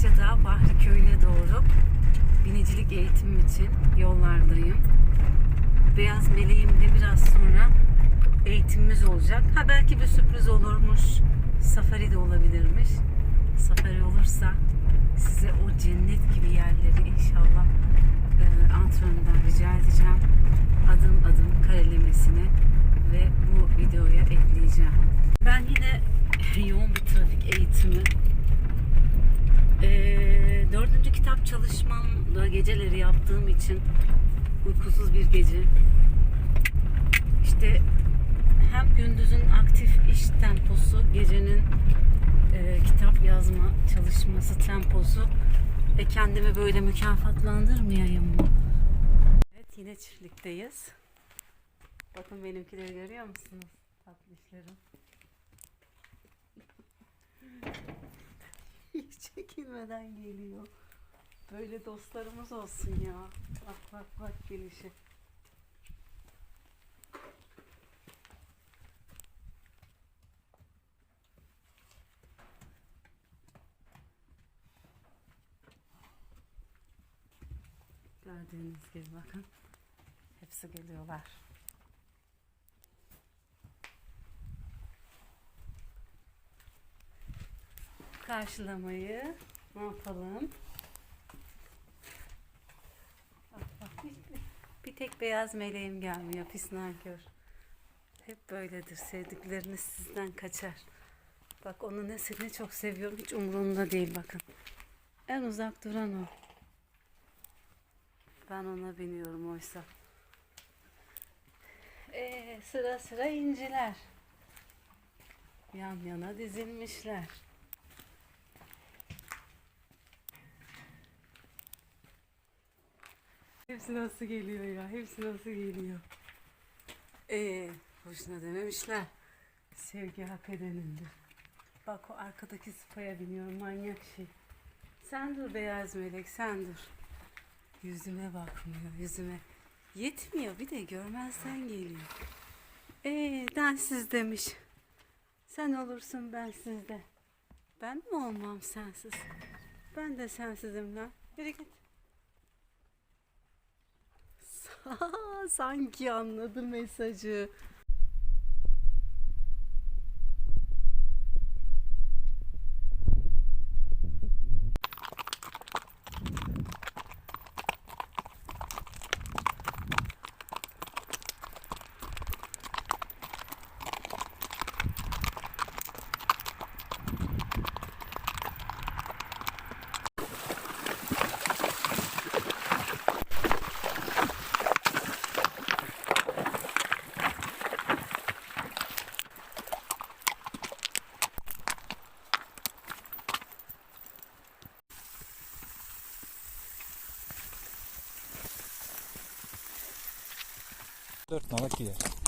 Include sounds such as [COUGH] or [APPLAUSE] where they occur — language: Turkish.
Datça'da Bahri Köyü'ne doğru binicilik eğitimim için yollardayım. Beyaz Meleğim'de biraz sonra eğitimimiz olacak. Ha belki bir sürpriz olurmuş. Safari de olabilirmiş. Safari olursa size o cennet gibi yerleri inşallah e, antrenörden rica edeceğim. Adım adım karelemesini ve bu videoya ekleyeceğim. Ben yine yoğun bir trafik eğitimi ee, dördüncü kitap çalışmamda geceleri yaptığım için uykusuz bir gece. İşte hem gündüzün aktif iş temposu, gecenin e, kitap yazma çalışması temposu ve kendimi böyle mükafatlandırmayayım mı? Evet yine çiftlikteyiz. Bakın benimkileri görüyor musunuz? Tatlışlarım. Hiç çekinmeden geliyor. Böyle dostlarımız olsun ya. Bak bak bak gelişi. Gördüğünüz gibi bakın. Hepsi geliyorlar. Karşılamayı ne yapalım? Bir, bir tek beyaz meleğim gelmiyor pis nankör. Hep böyledir sevdikleriniz sizden kaçar. Bak onu ne, ne çok seviyorum hiç umurumda değil bakın. En uzak duran o. Ben ona biniyorum oysa. Ee, sıra sıra inciler. Yan yana dizilmişler. Hepsi nasıl geliyor ya? Hepsi nasıl geliyor? Ee, boşuna dememişler. Sevgi hak edenindir. Bak o arkadaki sıpaya biniyorum manyak şey. Sen dur beyaz melek sen dur. Yüzüme bakmıyor yüzüme. Yetmiyor bir de görmezden geliyor. Ee, densiz demiş. Sen olursun ben sizde. Ben mi olmam sensiz? Ben de sensizim lan. Yürü git. [LAUGHS] Sanki anladı mesajı. Dört nala gider.